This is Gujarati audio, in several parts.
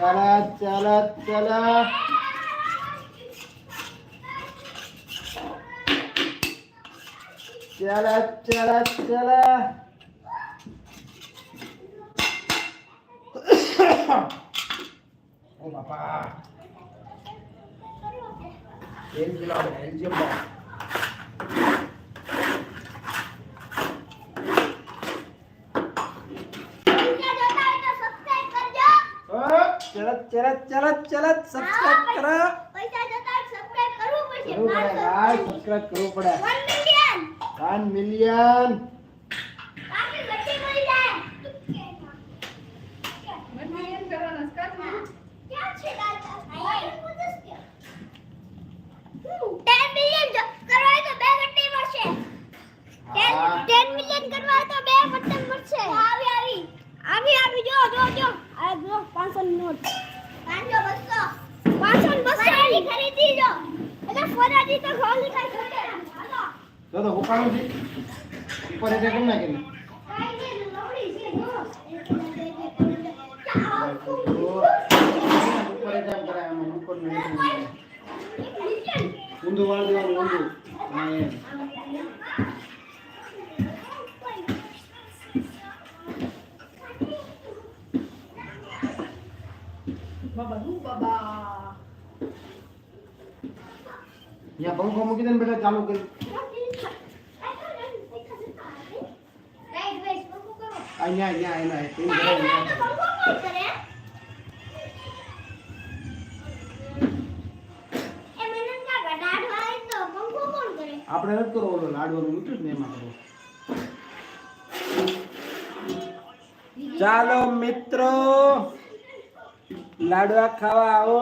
चला चला चला चला चला चला ओ पापा एल जिला एल जिला ચલત ચલત ચલત ચલત સબસ્ક્રાઇબ કરો કરવું પડે ગાઈસ સબસ્ક્રાઇબ કરવું પડે 1 મિલિયન હા. આવી આવી જો જો જો આ જો 500 ની નોટ 500 200 500 ને 200 ની ખરીદી જો એટલે ફરાજી તો શકે હાલો. તો તો હુકાણું છે ઉપર એટલે કેમ ને ને. ઊંધું વાળી દેવાનું ઊંધું. હા એમ. અહીંયા પંખો મૂકી દે ને બેટા ચાલુ કરી અહીંયા અહીંયા અહીંયા તેમ કરાય, અહીંયા. આપણે નથી કરવો ઓલો લાડવાનું મૂક્યું ને એમાં કરવો ચાલો મિત્રો લાડવા ખાવા આવો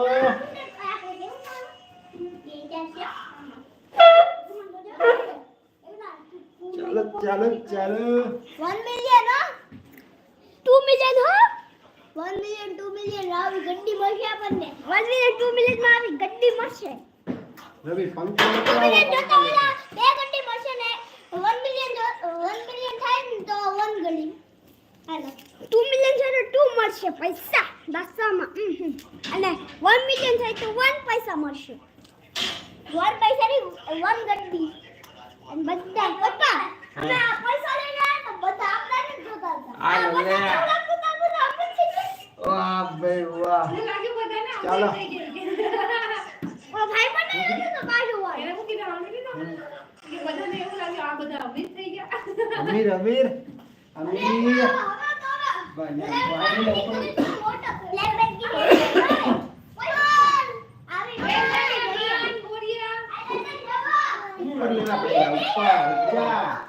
ચાલો ચાલો ચાલો 1 મિલિયન હો 2 મિલિયન હો 1 મિલિયન 2 મિલિયન આવી ગડ્ડી મળશે આપણને. 1 મિલિયન 2 મિલિયનમાં આવી ગડ્ડી મળશે. રવિ પંખો તો ઓલા બે ગડ્ડી મળશે ને. 1 મિલિયન 1 મિલિયન થાય ને તો 1 ગડી. હાલો. 2 મિલિયન થાય તો 2 મળશે પૈસા દસામાં અને 1 મિલિયન થાય તો 1 પૈસા મળશે. 1 પૈસાની 1 ગડ્ડી અને બધા પપ્પા અમે આ પૈસા લઈને આવ્યા તો બધા આપણા જ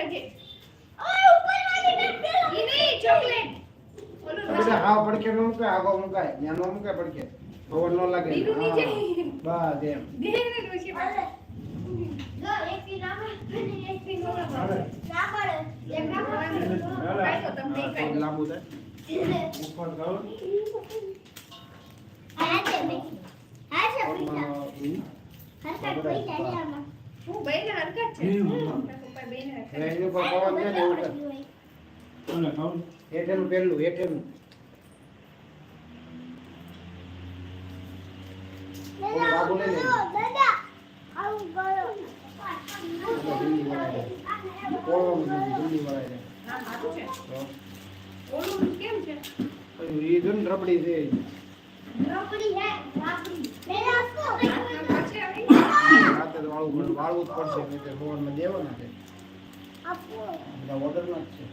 करके। ओए ऊपर वाले में पेड़ ये नहीं चॉकलेट बोलो बेटा तो हाँ पढ़ के रूम पे आगो उनका है या नोम का पढ़ के। ओवर नो लगे। नीचे नीचे बा दे दे दे नीचे लो एक पी ना एक पी नो। ना पड़ एक ना पड़ काय तो तुम नहीं काय लाभ होता है ऊपर जाओ हाँ चल हाँ। चल हरकत कोई जाने हम हूँ। भाई हरकत એની ને એવું. હેઠેનું પહેલું હેઠેનું લાંબુ લઈ લે. રબડી છે. રોકડી હે રબડી. મેરા શું રાતે વાળવું વાળવું જ પડશે નહીં તો મોહનમાં દેવાના છે આપો બધા જ છે.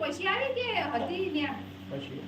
પછી આવી કે હતી ત્યાં? પછી.